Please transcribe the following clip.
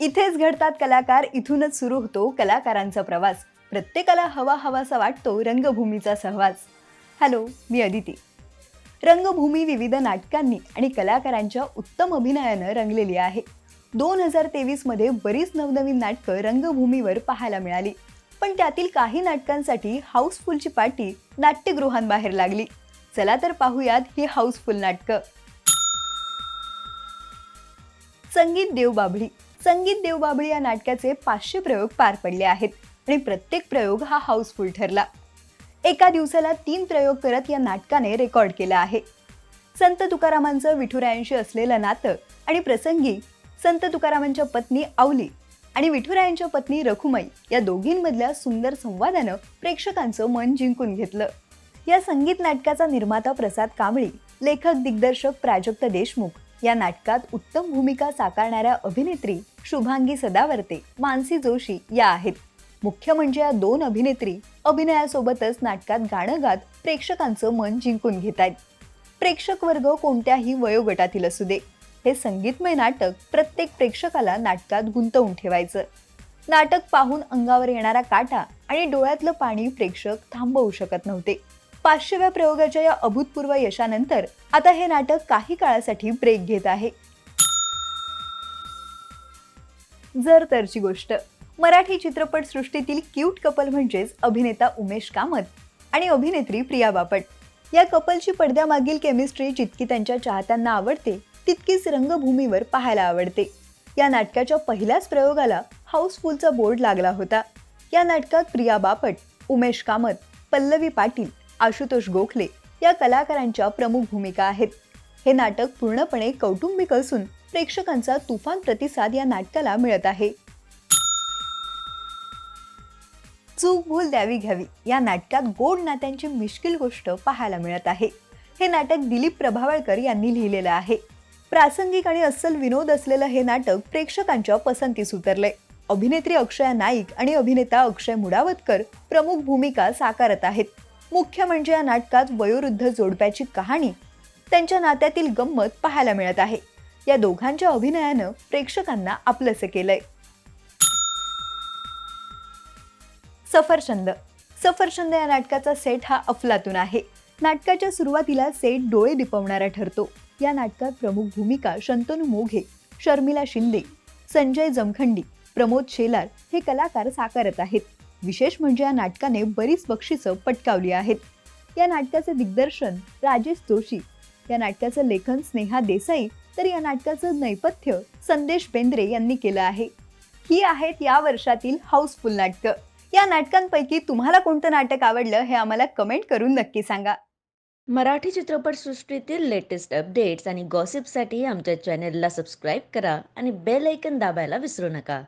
इथेच घडतात कलाकार इथूनच सुरू होतो कलाकारांचा प्रवास. प्रत्येकाला हवा हवासा वाटतो रंगभूमीचा सहवास. हॅलो मी अदिती. रंगभूमी विविध नाटकांनी आणि कलाकारांच्या उत्तम अभिनयानं रंगलेली आहे. दोन हजार तेवीसमध्ये बरीच नवनवीन नाटकं रंगभूमीवर पाहायला मिळाली. पण त्यातील काही नाटकांसाठी हाऊसफुलची पार्टी नाट्यगृहांबाहेर लागली. चला तर पाहूयात ही हाऊसफुल नाटकं. संगीत देवबाभळी. संगीत देवबाभळी या नाटकाचे पाचशे प्रयोग पार पडले आहेत आणि प्रत्येक प्रयोग हा हाऊसफुल ठरला. एका दिवसाला तीन प्रयोग करत या नाटकाने रेकॉर्ड केला आहे. संत तुकारामांचं विठुरायांशी असलेलं नातं आणि प्रसंगी संत तुकारामांच्या पत्नी आवली आणि विठुरायांच्या पत्नी रखुमाई या दोघींमधल्या सुंदर संवादानं प्रेक्षकांचं मन जिंकून घेतलं. या संगीत नाटकाचा निर्माता प्रसाद कांबळी लेखक दिग्दर्शक प्राजक्त देशमुख या नाटकात उत्तम भूमिका साकारणाऱ्या अभिनेत्री शुभांगी सदावर्ते मानसी जोशी या आहेत. मुख्य म्हणजे या दोन अभिनेत्री अभिनयासोबतच नाटकात गाणं गात प्रेक्षकांचं मन जिंकून घेत आहेत प्रेक्षक वर्ग कोणत्याही वयोगटातील असू दे. हे संगीतमय नाटक प्रत्येक प्रेक्षकाला नाटकात गुंतवून ठेवायचं. नाटक पाहून अंगावर येणारा काटा आणि डोळ्यातलं पाणी प्रेक्षक थांबवू शकत नव्हते. पाचशेव्या प्रयोगाच्या या अभूतपूर्व यशानंतर आता हे नाटक काही काळासाठी ब्रेक घेत आहे. जर तरची गोष्ट. मराठी चित्रपटसृष्टीतील क्यूट कपल म्हणजेच अभिनेता उमेश कामत आणि अभिनेत्री प्रिया बापट. या कपलची पडद्यामागील केमिस्ट्री जितकी त्यांच्या चाहत्यांना आवडते तितकीच रंगभूमीवर पाहायला आवडते. या नाटकाच्या पहिल्याच प्रयोगाला हाऊसफुलचा बोर्ड लागला होता. या नाटकात प्रिया बापट उमेश कामत पल्लवी पाटील आशुतोष गोखले या कलाकारांच्या प्रमुख भूमिका आहेत. हे नाटक पूर्णपणे कौटुंबिक असून प्रेक्षकांचा तुफान प्रतिसाद या नाटकाला मिळत आहे. चूक भूल द्यावी घ्यावी या नाटकात गोड नात्यांची मिश्किल गोष्ट पाहायला मिळत आहे. हे नाटक दिलीप प्रभावळकर यांनी लिहिलेलं आहे. प्रासंगिक आणि अस्सल विनोद असलेलं हे नाटक प्रेक्षकांच्या पसंतीस उतरलंय. अभिनेत्री अक्षया नाईक आणि अभिनेता अक्षय मुडावतकर प्रमुख भूमिका साकारत आहेत. मुख्य म्हणजे या नाटकात वयोवृद्ध जोडप्याची कहाणी त्यांच्या नात्यातील गंमत पाहायला मिळत आहे. या दोघांच्या अभिनयानं प्रेक्षकांना आपलंसं केलंय. सफरचंद. सफरचंद या नाटकाचा सेट हा अफलातून आहे. नाटकाच्या सुरुवातीला सेट डोळे दिपवणारा ठरतो. या नाटकात प्रमुख भूमिका शंतनू मोघे शर्मिला शिंदे संजय जमखंडी प्रमोद शेलार हे कलाकार साकारत आहेत. विशेष म्हणजे या नाटकाने बरीच बक्षिसं पटकावली आहेत. या नाटकाचे दिग्दर्शन राजेश जोशी या नाटकाचं लेखन स्नेहा देसाई तर या नाटकाचं नैपथ्य संदेश बेंद्रे यांनी केलं आहे. ही आहेत या वर्षातील हाऊसफुल नाटकं. या नाटकांपैकी तुम्हाला कोणतं नाटक आवडलं हे आम्हाला कमेंट करून नक्की सांगा. मराठी चित्रपटसृष्टीतील लेटेस्ट अपडेट्स आणि गॉसिपसाठी आमच्या चॅनेलला सबस्क्राईब करा आणि बेल ऐकन दाबायला विसरू नका.